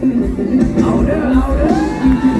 เอาเด้อเอาเด้อ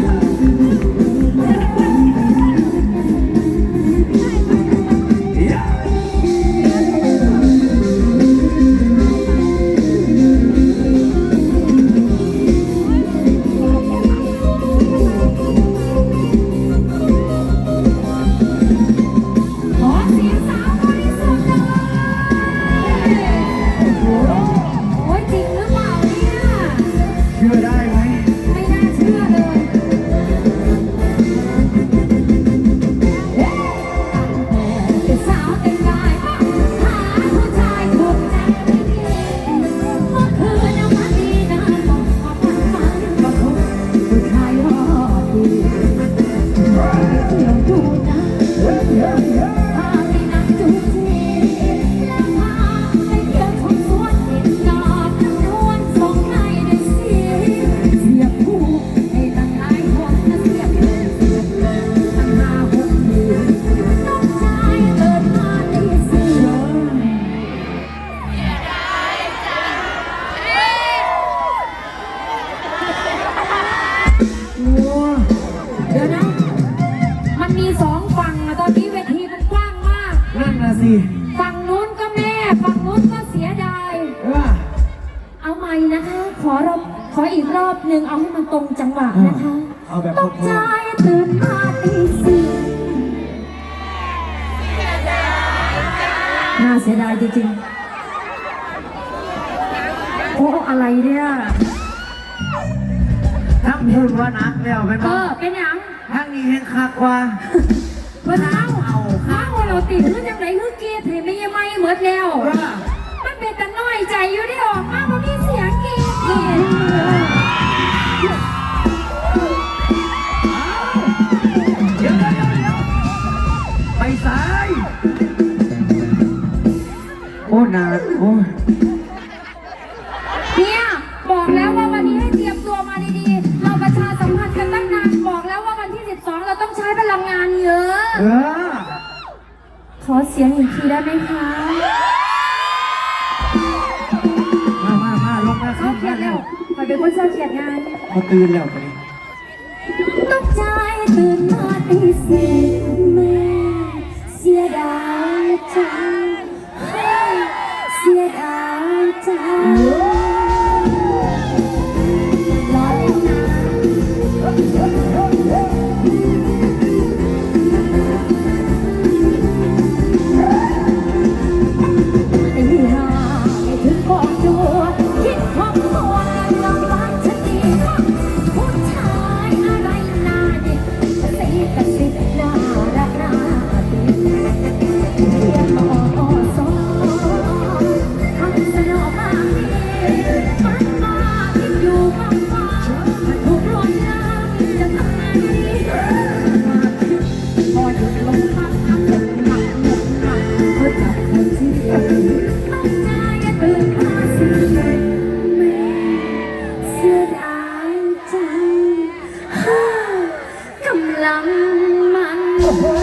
นะพ อบขออีกรอบหนึ่งเอาให้มันตรงจังหวะนะคะเอาแบบตพกอใจตื่นมาตีสี่น่าเสียดายจริงๆโอ้อะไรเนี่ยๆทั้งพูดว่านักแล้วเป็นเอบ่อเป็นหยังทั้งนี้เห็นคักว่าเมื่อเช้าข้าวเราติดคือจังไหนคือเกียร์เห็นไม่ยังไม่เหมือนแล้วเออมันเป็นแต่น้อยใจอยู่ได้ออกมาเพราะมี ซ้าย โอ้นานโอ้เนี่ยบอกแล้วว่าวันนี้ให้เตรียมตัวมาดีๆ เราประชาสัมพันธ์กันตั้งนานบอกแล้วว่าวันที่ 12 เราต้องใช้พลังงานเยอะ เออขอเสียงอีกทีได้ไหมคะมามามาลงมาเขาเขียนแล้วขอเป็นคนเศร้าเขียนงานเขาตื่นแล้วตอนนี้ตกใจตื่นมาตีสี่ จัง จั